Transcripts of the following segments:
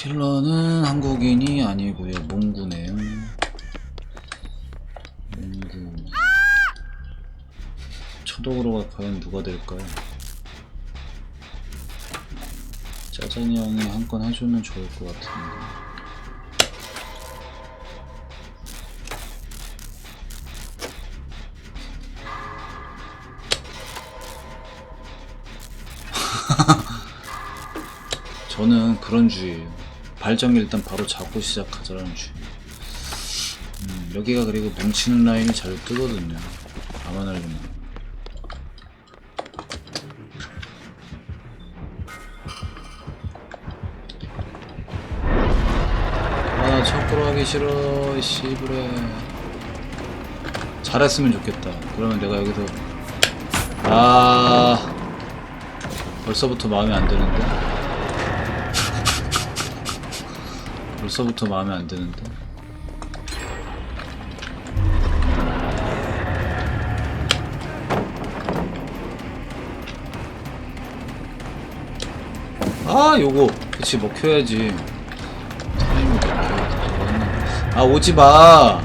킬러는 한국인이 아니고요 몽구네요 몽구 초독으로가 과연 누가 될까요? 짜잔이 형이 한 건 해주면 좋을 것 같은데 저는 그런 주의예요. 발정이 일단 바로 잡고 시작하자라는 주의. 음, 여기가 그리고 뭉치는 라인이 잘 뜨거든요. 가만 알리면. 아, 척구로 하기 싫어, 씨부레. 잘했으면 좋겠다. 그러면 내가 여기서 아 벌써부터 마음에 안 드는데. 벌써부터 마음에 안 드는데. 아, 요거. 그치, 먹혀야지. 하나. 아, 오지 마!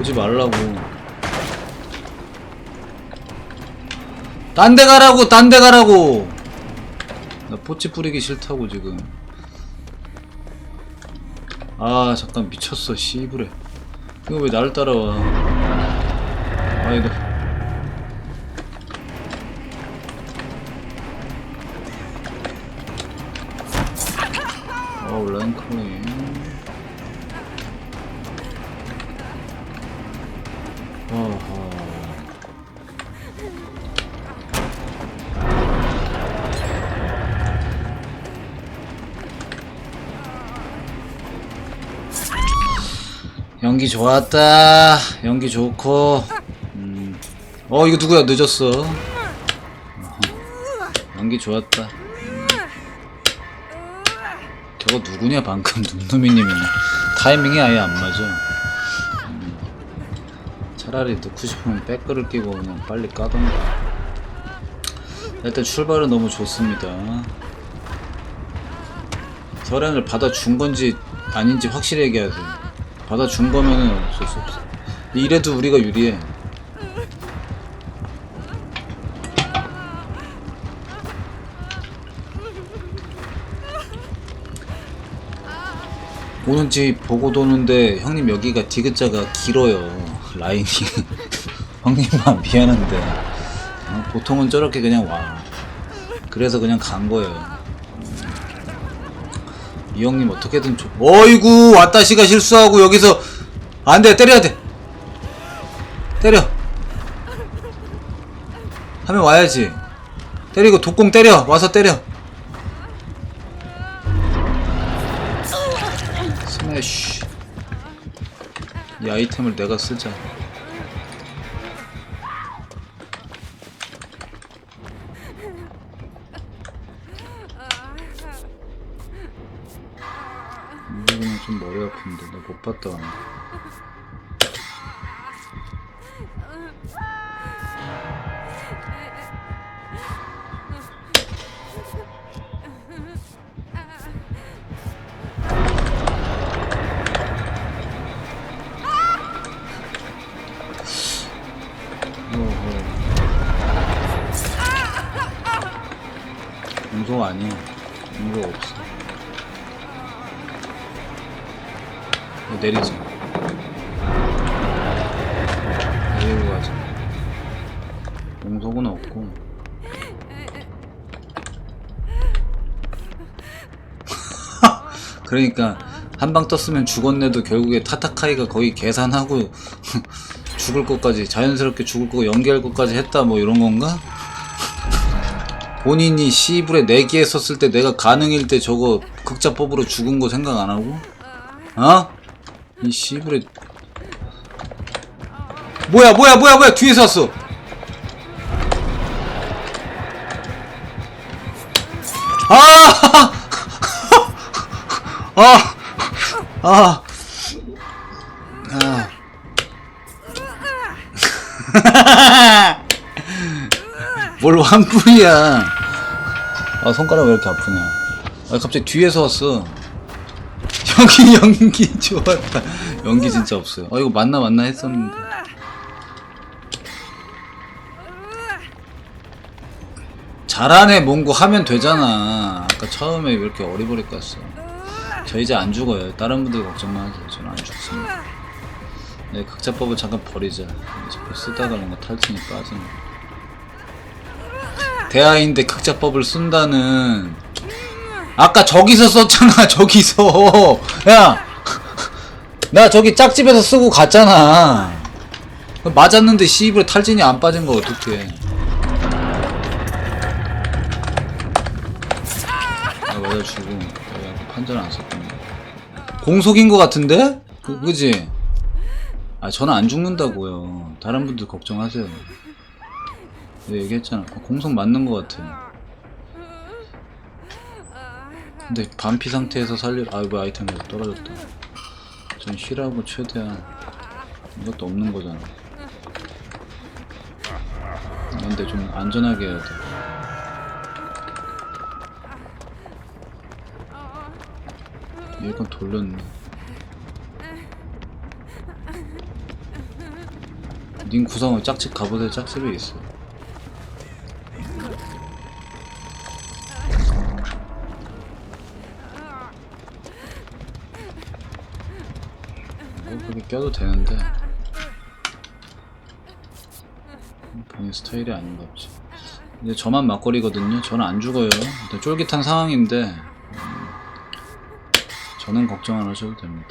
오지 말라고. 딴 데 가라고, 딴 데 가라고! 나 포치 뿌리기 싫다고, 지금. 아, 잠깐 미쳤어, 씨부레. 이거 왜 나를 따라와. 아, 이거. 어우, 랭크인. 어 연기 좋았다. 연기 좋고. 음. 어 이거 누구야 늦었어. 어허. 연기 좋았다. 음. 저거 누구냐 방금 눈누미님이 타이밍이 아예 안 맞아. 음. 차라리 넣고 싶으면 백글을 끼고 그냥 빨리 까던가. 일단 출발은 너무 좋습니다. 설현을 받아준 건지 아닌지 확실히 돼. 받아준 거면은 어쩔 수 없어. 이래도 우리가 유리해. 오는지 보고 도는데 형님 여기가 디귿자가 길어요. 라인이. 형님만 미안한데. 어, 보통은 저렇게 그냥 와. 그래서 그냥 간 거예요 이 형님 어떻게든 좀 어이구 왔다시가 실수하고 여기서 안돼 때려야 돼. 때려. 하면 와야지. 때리고 독공 때려. 와서 때려. 스매쉬. 이 아이템을 내가 쓰자 이거는 좀 머리 아픈데 나 못 봤다. 용서 아니야. 용서 없어 내리자 내리고 가자 용서는 없고 그러니까 한 방 떴으면 죽었네도 결국에 타타카이가 거의 계산하고 죽을 것까지 자연스럽게 죽을 거 연기할 것까지 했다 뭐 이런 건가? 본인이 시불에 내기에 썼을 때 내가 가능일 때 저거 극자법으로 죽은 거 생각 안 하고? 어? 이 시불에 뭐야 뭐야 뭐야 뭐야 뒤에서 왔어 아! 아! 아! 아! 뭘 환불이야 아 손가락 왜 이렇게 아프냐 아 갑자기 뒤에서 왔어 여기 연기 좋았다. 연기 진짜 없어요. 아 이거 맞나 맞나 했었는데. 잘하네 몽구 하면 되잖아. 아까 처음에 왜 이렇게 어리버리 깠어. 저 이제 안 죽어요. 다른 분들 걱정 마세요. 저는 안 죽습니다. 네 극자법을 잠깐 버리자. 자꾸 쓰다가 뭔가 탈진이 빠지네. 대하인데 극자법을 쓴다는 아까 저기서 썼잖아 저기서. 야나 저기 짝집에서 쓰고 갔잖아. 맞았는데 씨입에 탈진이 안 빠진 거 어떡해. 아 맞아주고 판정 안 썼군요 공속인 거 같은데? 그, 그지? 아 저는 안 죽는다고요. 다른 분들 걱정하세요. 내가 얘기했잖아. 어, 공속 맞는 거 같아 근데 반피 상태에서 살려 아이고 아이템이 떨어졌다. 전 힐하고 최대한 이것도 없는 거잖아. 근데 좀 안전하게 해야 돼. 얘건 돌렸네. 닌 구성은 짝집 가보세요. 짝집에 있어 껴도 되는데. 본인 스타일이 아닌가 보지. 근데 저만 막걸리거든요. 저는 안 죽어요. 일단 쫄깃한 상황인데 음, 저는 걱정 안 하셔도 됩니다.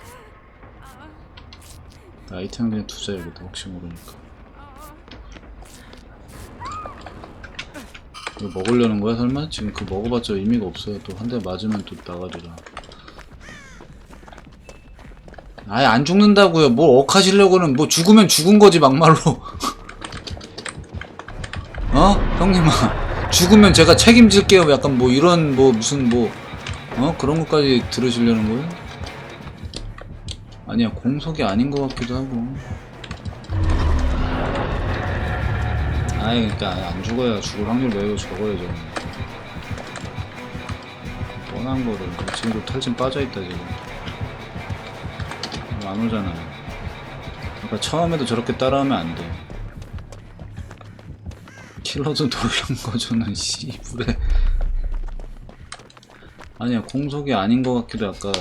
아이템 그냥 두자 여기다. 혹시 모르니까. 이거 먹으려는 거야 설마? 지금 그 먹어봤자 의미가 없어요. 또 한 대 맞으면 또 나가리라 아예 안 죽는다고요. 뭘 억하시려고는 뭐 죽으면 죽은 거지 막말로. 어? 형님아. 죽으면 제가 책임질게요. 약간 뭐 이런 뭐 무슨 뭐 어? 그런 것까지 들으시려는 거예요? 아니야 공속이 아닌 것 같기도 하고. 아이 그니까 안 죽어야 죽을 확률 매우 적어요 저는. 뻔한 거를. 지금도 탈진 빠져있다 지금 안 오잖아요 그러니까 처음에도 저렇게 따라하면 안 돼. 킬러도 놀란 거죠는 씨부레 아니야 공속이 아닌 것 같기도 아까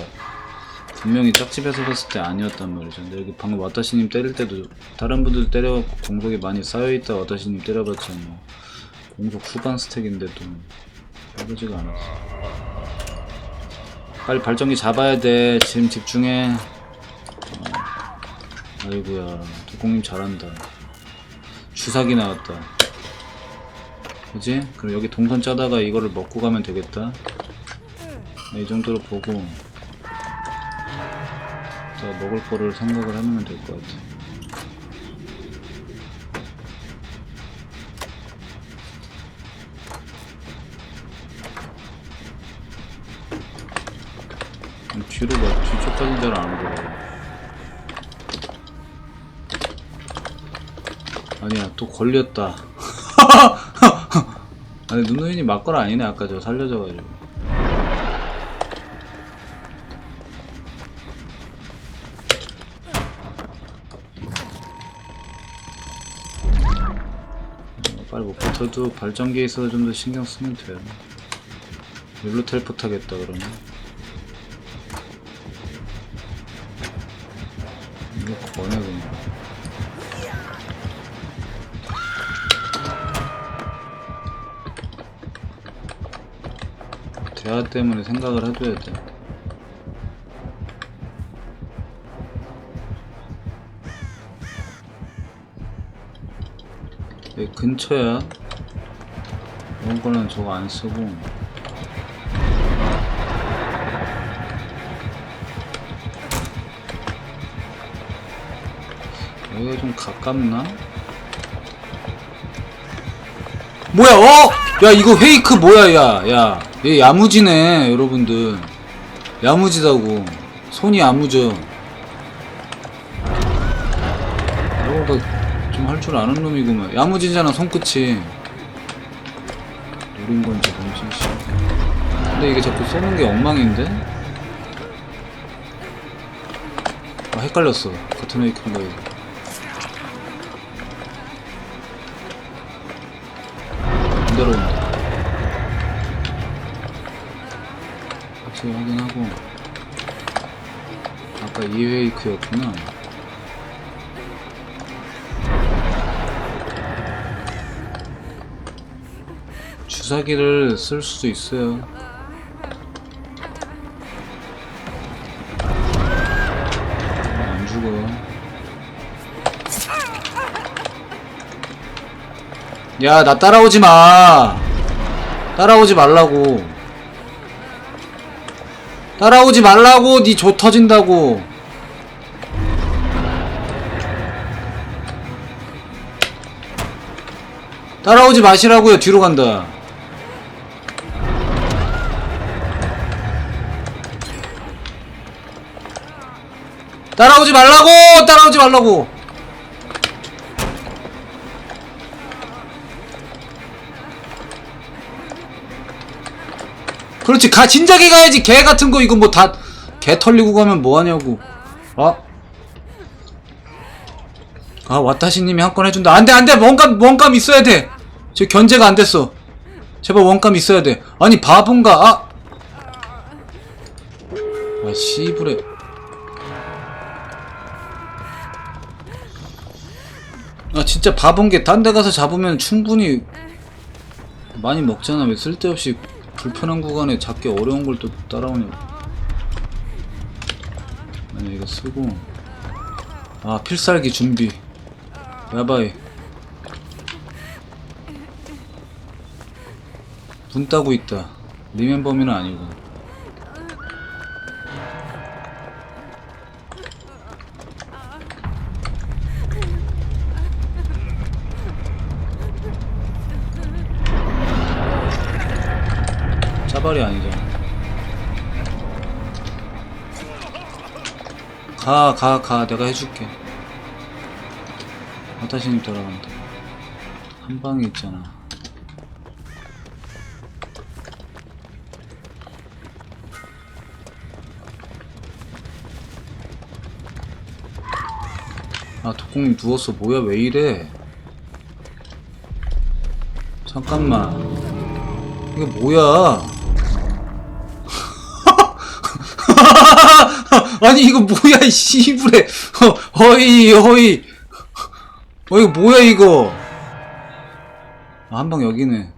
분명히 짝집에서 봤을 때 아니었단 말이죠. 근데 여기 방금 와타시님 때릴 때도 다른 분들 때려갖고 공속이 많이 쌓여있다 와타시님 때려봤자 뭐 공속 후반 스택인데도 빠르지가 않았어 빨리 발전기 잡아야 돼. 지금 집중해. 어. 아이고야 독공님 잘한다. 주사기 나왔다. 그지? 그럼 여기 동선 짜다가 이거를 먹고 가면 되겠다. 네, 이 정도로 보고 자 먹을 거를 생각을 해놓으면 될 것 같아. 음, 뒤로 막 뒤쪽까지 잘안 오더 아니야 또 걸렸다. 아니 눈노인이 막걸 아니네 아까 저 살려줘가지고. 어, 빨리 못 버텨도 발전기에 있어서 좀 더 신경 쓰면 돼요. 일로 텔포 타겠다 그러면. 이거 거네 대화 때문에 생각을 해줘야 돼. 여기 근처야. 이런 거는 저거 안 쓰고. 여기가 좀 가깝나? 뭐야, 어! 야, 이거 페이크 뭐야, 야, 야. 얘 야무지네, 여러분들. 야무지다고. 손이 야무져. 이거가 좀할 줄 아는 놈이구만. 야무지잖아, 손끝이. 우린 건지 뭔지 씨. 근데 이게 자꾸 쏘는 게 엉망인데? 아 헷갈렸어 같은 웨이크인가 이거 반대로 온다 확실히 확인하고 아까 이 웨이크였구나 주사기를 쓸 수도 있어요 안 죽어. 야, 나 따라오지 마. 따라오지 말라고. 따라오지 말라고. 니 조 터진다고. 따라오지 마시라고요. 뒤로 간다. 따라오지 말라고! 따라오지 말라고! 그렇지, 가, 진작에 가야지, 개 같은 거, 이거 뭐 다, 개 털리고 가면 뭐하냐고. 아? 아, 와타시님이 한 건 해준다. 안 돼, 안 돼! 원감, 원감 있어야 돼! 저 견제가 안 됐어. 제발 원감 있어야 돼. 아니, 바본가, 아! 아, 씨부레. 아 진짜 바본 게 딴 데 가서 잡으면 충분히 많이 먹잖아 왜 쓸데없이 불편한 구간에 잡기 어려운 걸 또 따라오냐고 아니 이거 쓰고. 아 필살기 준비. 야바이. 분 따고 있다. 리멤버미는 아니고 짜발이 아니잖아. 가, 가, 가. 내가 해줄게. 와타시님 돌아간다. 한 방에 있잖아. 아, 독공님 누웠어. 뭐야, 왜 이래? 잠깐만. 이게 뭐야? 아니 이거 뭐야 이 씨부레. 어, 어이 어이. 어 이거 뭐야 이거. 아, 한방 여기네.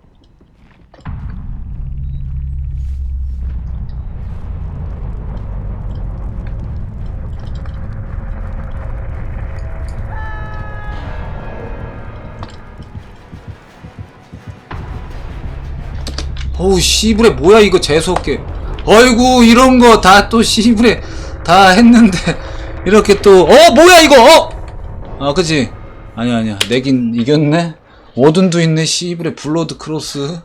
어우 씨부레 뭐야 이거 재수없게. 어이구 이런 거 다 또 씨부레 다 했는데 이렇게 또 어 뭐야 이거 어! 아 그치 아니야 아니야. 내긴 이겼네? 워든도 있네 씨부레 블러드 크로스.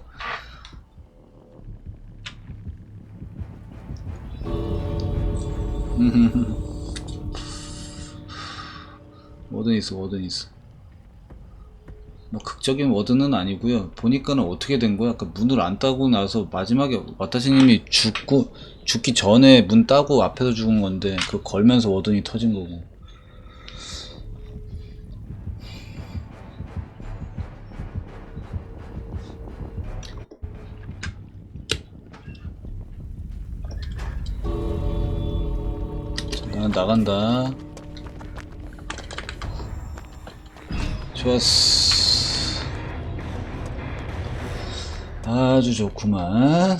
워든 있어 워든 있어 뭐 극적인 워드는 아니고요. 보니까는 어떻게 된 거야? 아까 문을 안 따고 나서 마지막에 와타시님이 죽고 죽기 전에 문 따고 앞에서 죽은 건데 그 걸면서 워든이 터진 거고. 자, 나는 나간다. 좋았어. 아주 좋구만.